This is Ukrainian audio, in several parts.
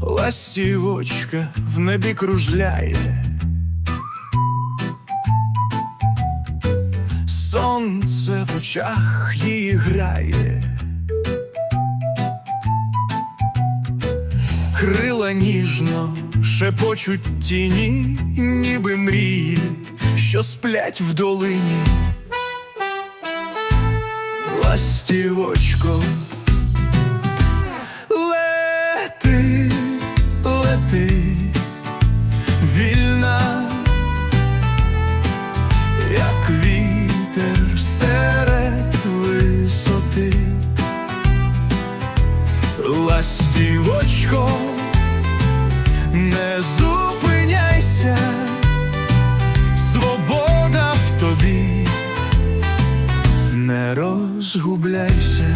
ластівочка в небі кружляє. Сонце в очах її грає. Крила ніжно шепочуть тіні, ніби мрії, що сплять в долині. Ластівочко, розгубляйся.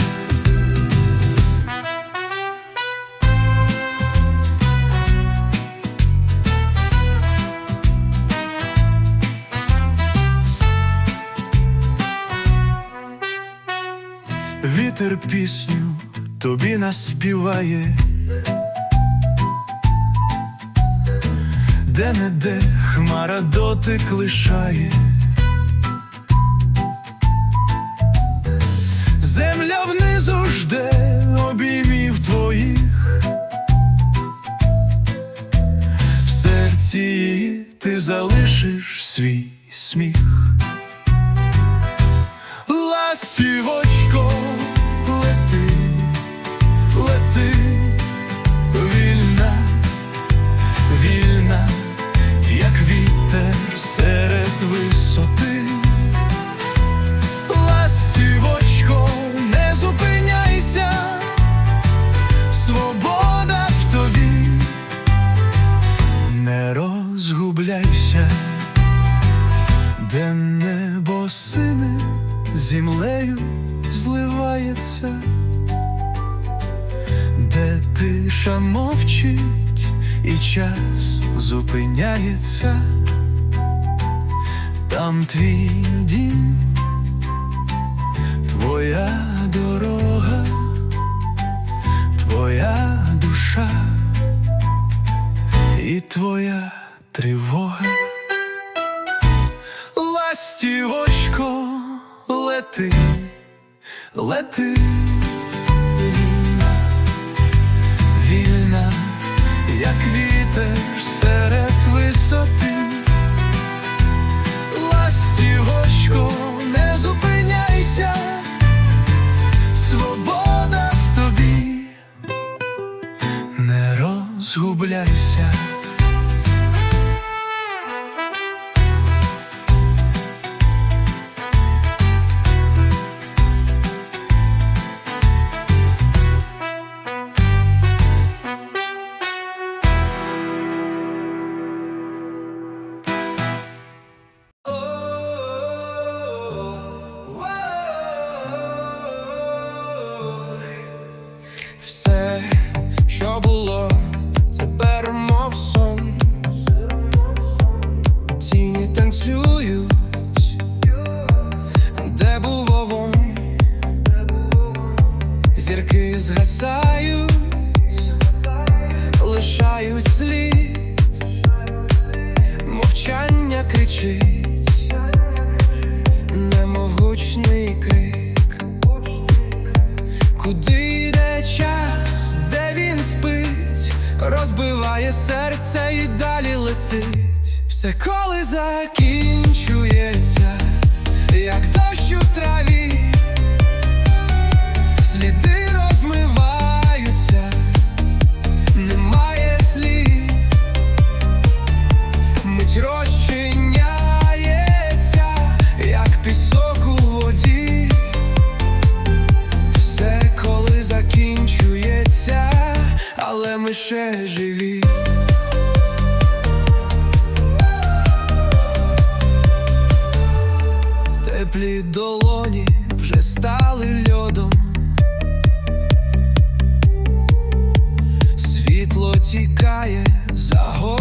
Вітер пісню тобі наспіває, де не де хмара дотик лишає. свій Зупиняється, там твій дім, твоя дорога, твоя душа і твоя тривога. Ластівочко, лети, лети, як вітер зірки згасають, лишають слід, мовчання кричить, немов гучний крик. Куди йде час, де він спить, розбиває серце і далі летить. Все коли закінчується, Теплі долоні вже стали льодом. Світло тікає за горизонтом.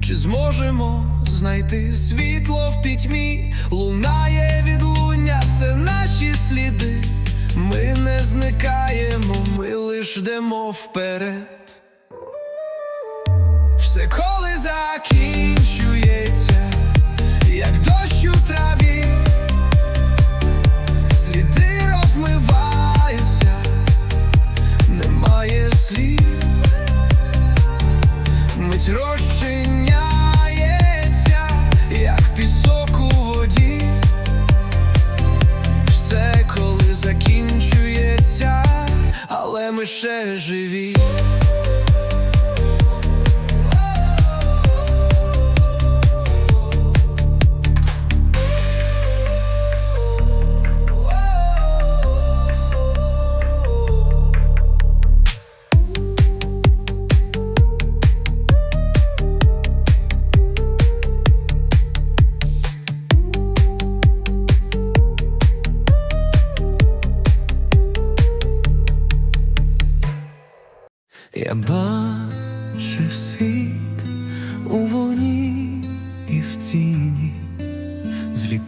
Чи зможемо знайти світло в пітьмі? Лунає відлуння, це наші сліди. Ми не зникаємо, ми лиш йдемо вперед.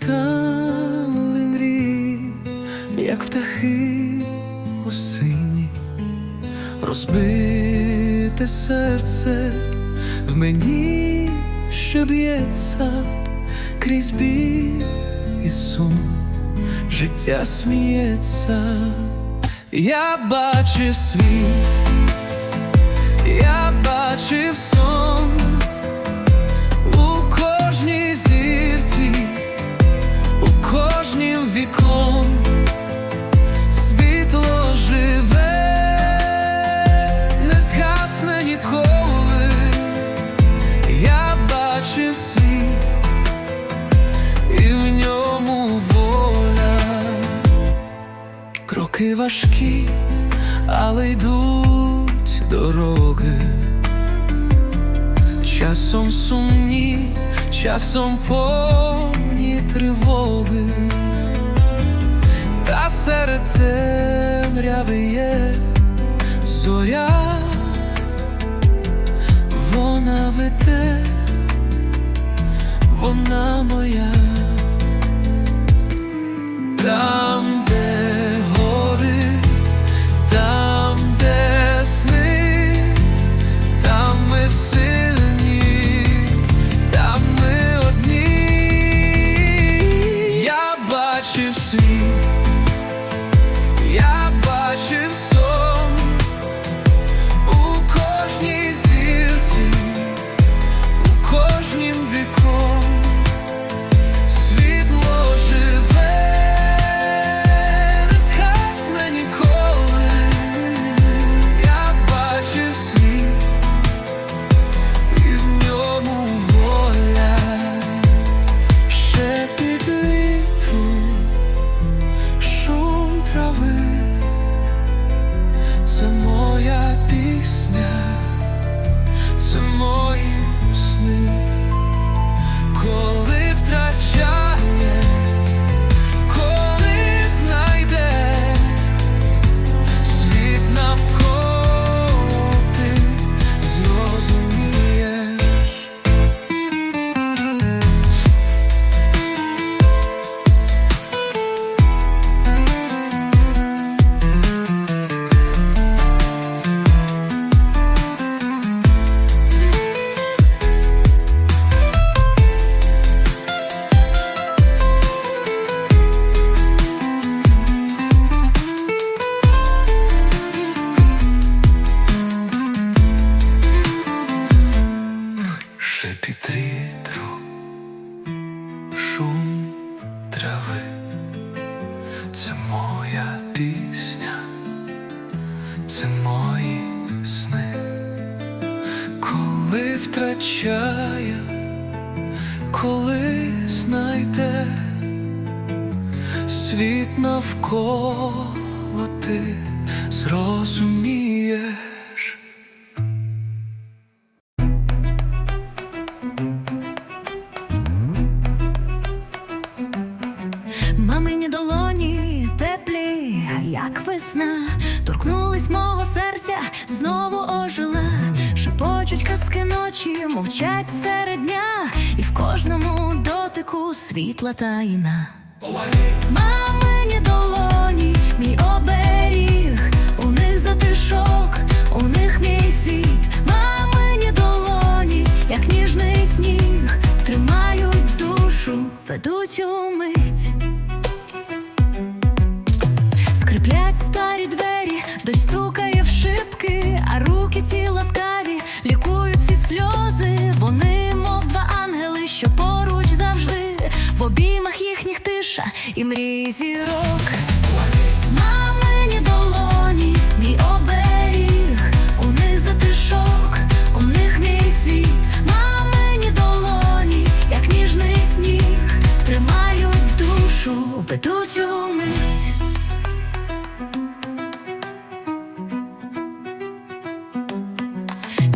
Злітали мрії, як птахи у сині, розбите серце в мені, що б'ється крізь біль і сум, життя сміється, я бачив світ. Дороги. Часом сумні, часом повні тривоги, та серед темряви є зоря, вона веде, вона моя. Там, коли втрачає, коли знайде світ навколо ти зрозумієш. Мамині долоні теплі, як весна, торкнулись мого серця, знову шепочуть Відблиски ночі мовчать серед дня, і в кожному дотику світла таїна. Мамині долоні, мій оберіг, у них затишок, у них мій світ. Мамині долоні, як ніжний сніг, тримають душу, ведуть у мить. Скриплять старі двері,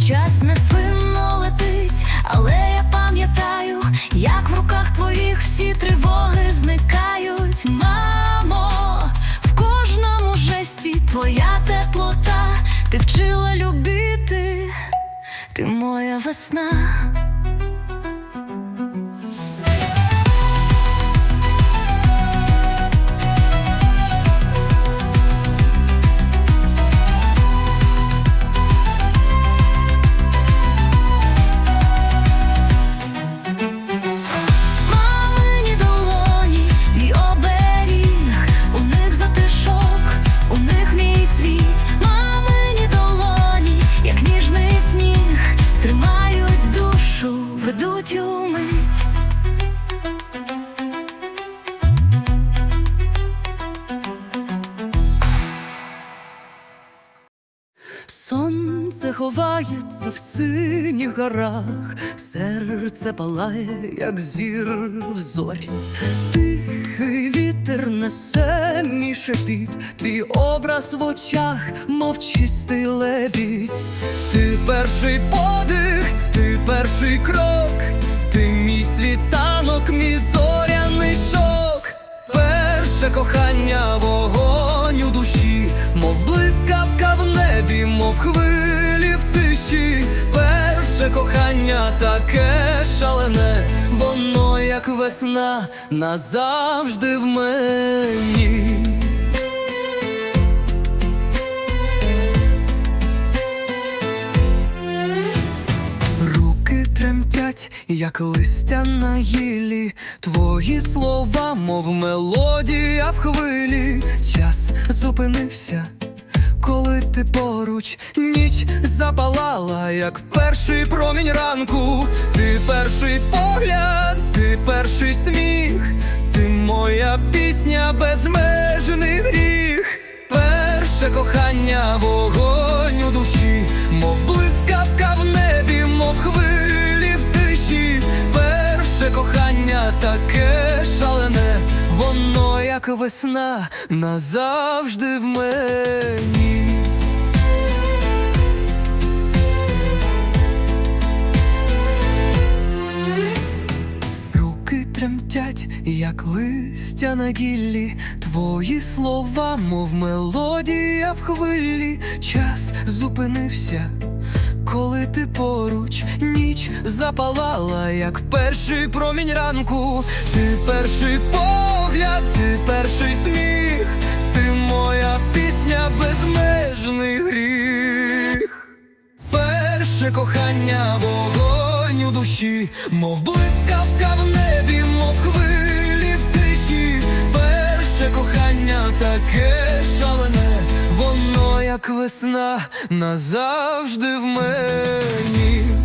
Час невпинно летить, але я пам'ятаю, як в руках твоїх всі тривоги зникають. Мамо, в кожному жесті твоя теплота, ти вчила любити, ти моя весна. Ведуть мить. Сонце ховається в синіх горах, серце палає, як зір в зорі. Тихий вітер несе мій шепіт, твій образ в очах, мов чистий лебідь. Ти перший подих, ти перший крок, кохання, вогонь у душі, мов блискавка в небі, мов хвилі в тиші. Перше кохання таке шалене, воно як весна назавжди в мені. Як листя на гілі, твої слова, мов мелодія в хвилі. Час зупинився, коли ти поруч, ніч запалала, як перший промінь ранку. Ти перший погляд, ти перший сміх, ти моя пісня, безмежний гріх. Перше кохання, вогонь таке шалене, воно як весна назавжди в мені. Руки тремтять, як листя на гіллі, твої слова, мов мелодія в хвилі, час зупинився, коли ти поруч, ніч запалала, як перший промінь ранку, ти перший погляд, ти перший сміх, ти моя пісня, безмежний гріх. Перше кохання, вогонь у душі, мов блискавка в небі, мов хвилі в тиші. Перше кохання таке як весна назавжди в мені.